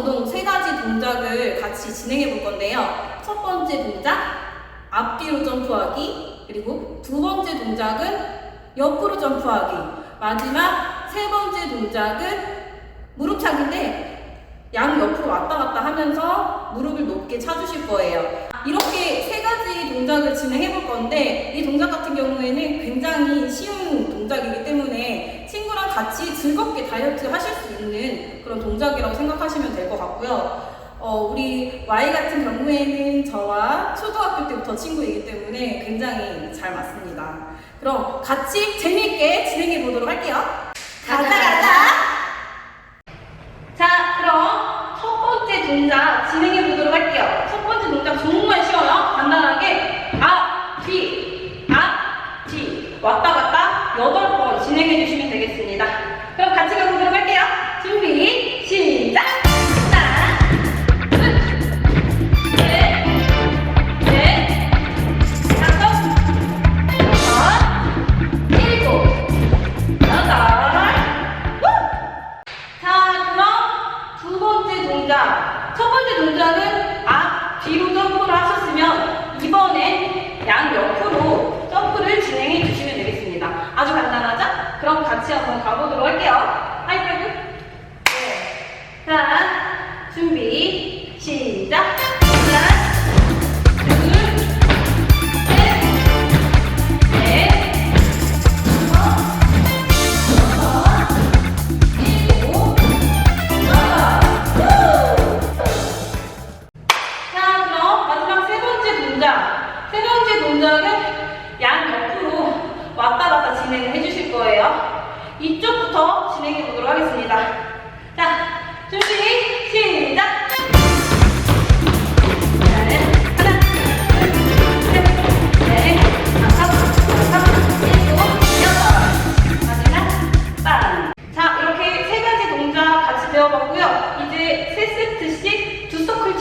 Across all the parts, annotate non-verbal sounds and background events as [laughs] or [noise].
운동 세 가지 동작을 같이 진행해 볼 건데요. 첫 번째 동작, 앞뒤로 점프하기. 그리고 두 번째 동작은 옆으로 점프하기. 마지막 세 번째 동작은 무릎차기인데 양 옆으로 왔다 갔다 하면서 무릎을 높게 차주실 거예요. 이렇게 세 가지 동작을 진행해 볼 건데 이 동작 같은 경우에는 굉장히 쉬운 동작이기 때문에 같이 즐겁게 다이어트 하실 수 있는 그런 동작이라고 생각하시면 될 것 같고요. 어, 우리 Y 같은 경우에는 저와 초등학교 때부터 친구이기 때문에 굉장히 잘 맞습니다. 그럼 같이 재미있게 진행해 보도록 할게요. 가자, 가자! 자, 그럼 첫 번째 동작 진행해 보도록 할게요. 첫 번째 동작 정말 쉬워요. 간단하게 앞, 뒤, 앞, 뒤 왔다 갔다 여덟 번 진행해 주시면 되겠습니다. 그럼 같이 가보도록 할게요. 한번 가보도록 할게요. 하이파이브. 네. 자, 준비, 시작.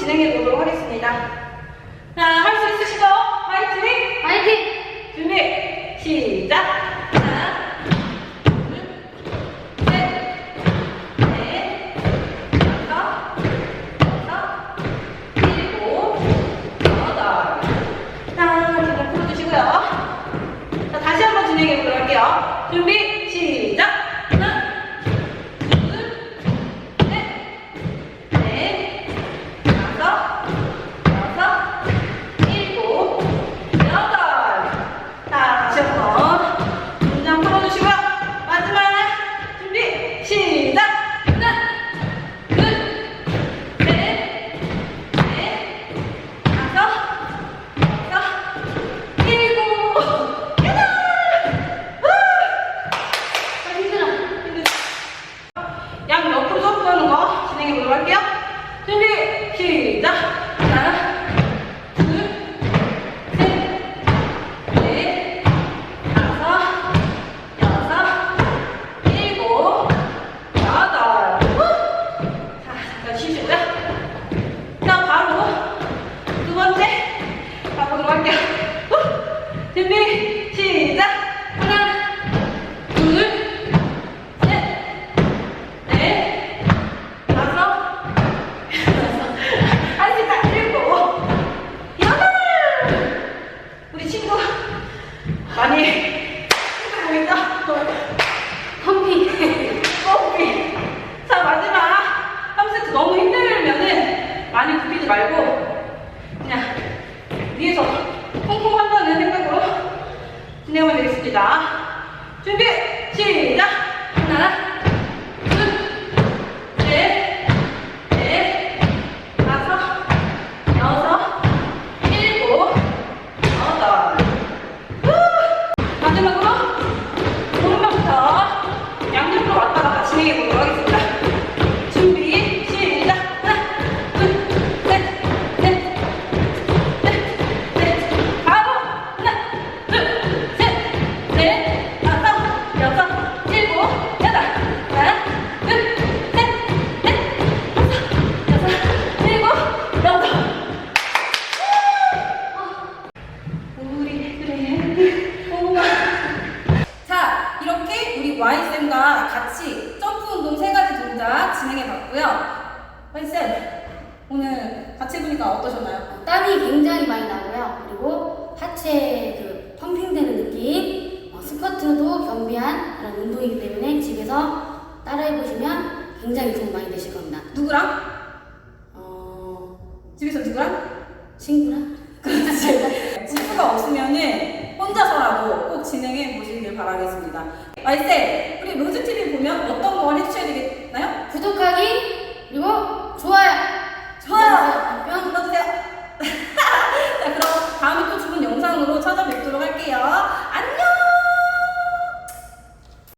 진행해 보도록 하겠습니다. 자, 할 수 있으시죠? 화이팅! 화이팅! 준비, 시작! 하나, 둘, 셋, 넷, 다섯, 여섯, 일곱, 여덟. 자, 제가 풀어주시고요. 자, 다시 한번 진행해 보도록 할게요. 준비, Me. 준비, 시작! 우리 와인쌤과 같이 점프 운동 세 가지 동작 진행해 봤고요. 와인쌤, 오늘 같이 해보니까 어떠셨나요? 땀이 굉장히 많이 나고요. 그리고 하체 그 펌핑되는 느낌, 어, 스쿼트도 겸비한 그런 운동이기 때문에 집에서 따라해보시면 굉장히 도움 많이 되실 겁니다. 누구랑? 어, 집에서 누구랑? 친구랑? [laughs] 그렇지. 친구가 없으면은 혼자서라도 꼭 진행해 보시길 바라겠습니다. 말세, 우리 로즈TV 보면 어떤 거 해주셔야 되겠나요? 구독하기, 그리고 좋아요! 좋아요! 뿅 눌러주세요.